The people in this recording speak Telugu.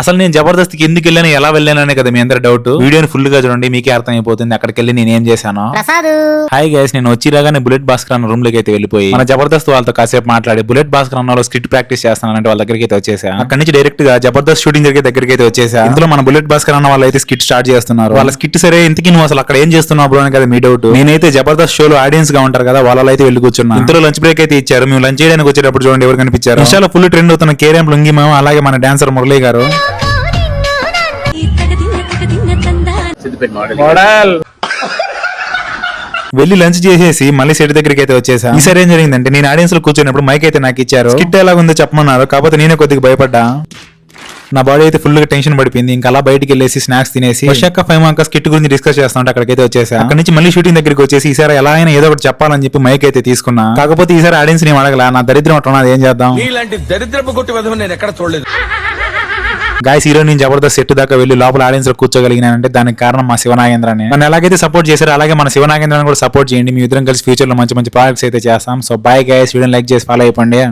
అసలు నేను జబర్దస్త్కి ఎందుకు వెళ్ళాను ఎలా వెళ్ళాననే కదా మీ అందరి డౌట్. వీడియోని ఫుల్గా చూడండి మీకే అర్థమైపోతుంది. అక్కడికి వెళ్ళి నేను ఏం చేశాను. ప్రసాద్. హాయ్ గైస్ నేను వచ్చిరాగానే బుల్లెట్ భాస్కర్ అన్న రూమ్లోకి అయితే వెళ్ళిపోయి మన జబర్దస్త్ వాళ్ళతో కాసేపు మాట్లాడి బుల్లెట్ భాస్కర్ అన్న స్కిట్ ప్రాక్టీస్ చేస్తానంటే వాళ్ళ దగ్గరికి అయితే వచ్చేసా. అక్కడి నుంచి డైరెక్ట్గా జబర్దస్త్ షూటింగ్ జరిగే దగ్గరికి అయితే వచ్చేసా. ఇందులో మన బుల్లెట్ భాస్కర్ అన్న వాళ్ళు అయితే స్కిట్ స్టార్ట్ చేస్తున్నారు. వాళ్ళ స్కిట్ సరే ఇంతకీ నువ్వు అసలు అక్కడ ఏం చేస్తున్నావు బ్రో అని కదా మీ డౌట్ నేనైతే జబర్దస్త్ షోలో ఆడియన్స్గా ఉంటారు కదా వాళ్ళలో అయితే వెళ్ళి కూర్చున్నా. ఇంతలో లంచ్ బ్రేక్ అయితే ఇచ్చారు. మేము లంచ్ చేయడానికి వచ్చేటప్పుడు చూడండి ఎవరు కనిపించారు. ఇన్స్టాలో ఫుల్ ట్రెండ్ అవుతున్న కేరం లుంగి మేము అలాగే మన డాన్సర్ మురళీ గారు. వెళ్ళి లంచ్ చేసేసి మళ్ళీ సెట్ దగ్గరికి అయితే వచ్చేసా ఈసారి ఏం జరిగిందంటే నేను ఆడియన్స్లో కూర్చున్నప్పుడు మైక్ అయితే నాకు ఇచ్చారు. స్కిట్ ఎలా ఉందో చెప్పమన్నారు కాకపోతే నేనే కొద్దిగా భయపడ్డా. నా బాడీ అయితే ఫుల్గా టెన్షన్ పడిపోయింది. ఇంకా అలా బయటికి వెళ్ళేసి స్నాక్స్ తినేసి వర్షక్క ఫైవ్ అంక స్కిట్ గురించి డిస్కస్ చేస్తా ఉంటే అక్కడికైతే వచ్చేసా? అక్కడ నుంచి మళ్ళీ షూటింగ్ దగ్గరికి వచ్చేసి ఈసారి ఎలా అయినా ఏదో ఒకటి చెప్పాలని చెప్పి మైక్ అయితే తీసుకున్నా. కాకపోతే ఈసారి ఆడియన్స్ నేను అడగల? నా దరిద్రం అట్లా ఏం చేద్దాం? నీలాంటి దరిద్రపు కొట్టి విధం నేను ఎక్కడ చూడలేదు. గాయస్ హీరో నేను జబర్దస్త్ సెట్ దాకా వెళ్ళి లోపల ఆడియన్స్లో కూర్చోగలిగినానంటే దానికి కారణం మా శివనాగేంద్రని. నన్ను ఎలాగైతే సపోర్ట్ చేశారో అలాగే మన శివనాగేంద్రాన్ని కూడా సపోర్ట్ చేయండి. మీ ఇద్దరం కలిసి ఫ్యూచర్లో మంచి మంచి ప్రాజెక్ట్స్ అయితే చేస్తాం. So bye guys video like చేసి ఫాలో అయిపోండి.